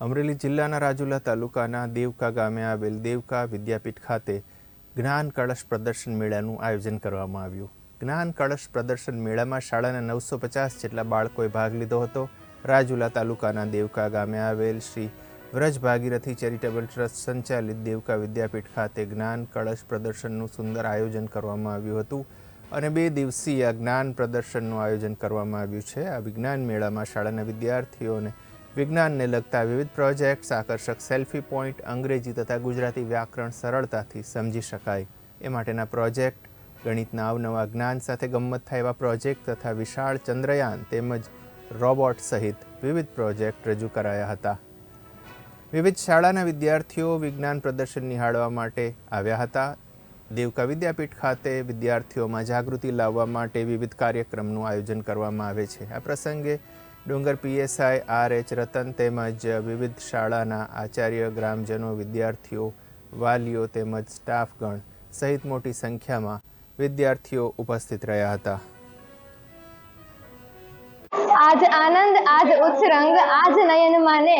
અમરેલી જિલ્લાના રાજુલા તાલુકાના દેવકા ગામે આવેલ દેવકા વિદ્યાપીઠ ખાતે જ્ઞાન કળશ પ્રદર્શન મેળાનું આયોજન કરવામાં આવ્યું. જ્ઞાન કળશ પ્રદર્શન મેળામાં શાળાના નવસો પચાસ જેટલા બાળકોએ ભાગ લીધો હતો. રાજુલા તાલુકાના દેવકા ગામે આવેલ શ્રી વ્રજ ભાગીરથી ચેરિટેબલ ટ્રસ્ટ સંચાલિત દેવકા વિદ્યાપીઠ ખાતે જ્ઞાન કળશ પ્રદર્શનનું સુંદર આયોજન કરવામાં આવ્યું હતું અને બે દિવસીય જ્ઞાન પ્રદર્શનનું આયોજન કરવામાં આવ્યું છે. આ વિજ્ઞાન મેળામાં શાળાના વિદ્યાર્થીઓને વિજ્ઞાનને લગતા વિવિધ પ્રોજેક્ટ્સ આકર્ષક સેલ્ફી પોઈન્ટ અંગ્રેજી તથા ગુજરાતી વ્યાકરણ સરળતાથી સમજી શકાય. એ માટેના પ્રોજેક્ટ, ગણિતના અવનવા જ્ઞાન સાથે ગમ્મત થાય એવા પ્રોજેક્ટ તથા વિશાળ ચંદ્રયાન તેમજ રોબોટ સહિત વિવિધ પ્રોજેક્ટ રજૂ કરાયા હતા. વિવિધ શાળાના વિદ્યાર્થીઓ વિજ્ઞાન પ્રદર્શન નિહાળવા માટે આવ્યા હતા. દેવકા વિદ્યાપીઠ ખાતે વિદ્યાર્થીઓમાં જાગૃતિ લાવવા માટે વિવિધ કાર્યક્રમનું આયોજન કરવામાં આવે છે. આ પ્રસંગે ડુંગર પીએસઆઈ આર એચ રતન તેમજ વિવિધ શાળાના આચાર્ય, ગ્રામજનો, વિદ્યાર્થીઓ, વાલીઓ તેમજ સ્ટાફગણ સહિત મોટી સંખ્યામાં વિદ્યાર્થીઓ ઉપસ્થિત રહ્યા હતા. આજ આનંદ, આજ ઉત્સરંગ આજ નયન માને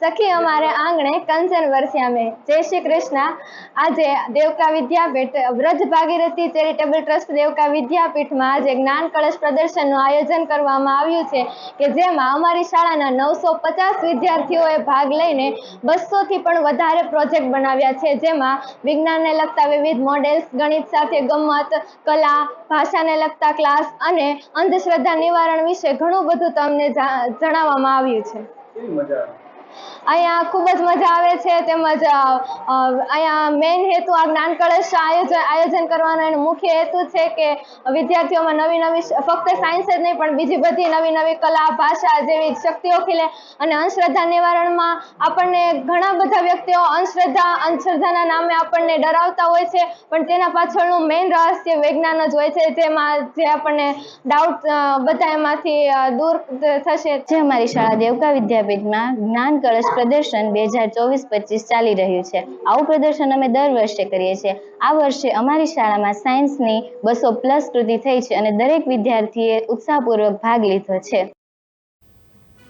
સખી અમારે આંગણે કંચન વરસ્યા જય શ્રી કૃષ્ણ. આજે દેવકા વિદ્યાપીઠ વ્રજ ભાગીરથી ચેરિટેબલ ટ્રસ્ટ દેવકા વિદ્યાપીઠમાં આજે જ્ઞાન કળશ પ્રદર્શનનું આયોજન કરવામાં આવ્યું છે કે જેમાં અમારી શાળાના નવસો પચાસ વિદ્યાર્થીઓએ ભાગ લઈને બસોથી પણ વધારે પ્રોજેક્ટ બનાવ્યા છે. જેમાં વિજ્ઞાનને લગતા વિવિધ મોડેલ્સ, ગણિત સાથે ગમત, કલા, ભાષાને લગતા ક્લાસ અને અંધશ્રદ્ધા નિવારણ વિશે ઘણું બધું તમને જણાવવામાં આવ્યું છે. અહીંયા ખૂબ જ મજા આવે છે તેમજ અહીંયા મેઇન હેતુ આ જ્ઞાન કળશ આયોજન આયોજન કરવાનો એનો મુખ્ય હેતુ છે કે વિદ્યાર્થીઓમાં નવી નવી ફક્ત સાયન્સ જ નહીં, પણ બીજી બધી નવી નવી કલા, ભાષા જેવી શક્તિઓ ખીલે અને અંધશ્રદ્ધા નિવારણમાં આપણને ઘણા બધા વ્યક્તિઓ અંધશ્રદ્ધા, અંધશ્રદ્ધાના નામે આપણને ડરાવતા હોય છે, પણ તેના પાછળનું મેઇન રહસ્ય વિજ્ઞાન જ હોય છે, જેમાં, જે આપણને ડાઉટ બધા એમાંથી દૂર થશે. જે અમારી શાળા દેવકા વિદ્યાપીઠમાં જ્ઞાન કળશ પ્રદર્શન બે હજાર ચોવીસ પચીસ ચાલી રહ્યું છે. આવું પ્રદર્શન અમે દર વર્ષે કરીએ છીએ. આ વર્ષે અમારી શાળામાં સાયન્સની બસો પ્લસ કૃતિ થઈ છે અને દરેક વિદ્યાર્થીએ ઉત્સાહપૂર્વક ભાગ લીધો છે.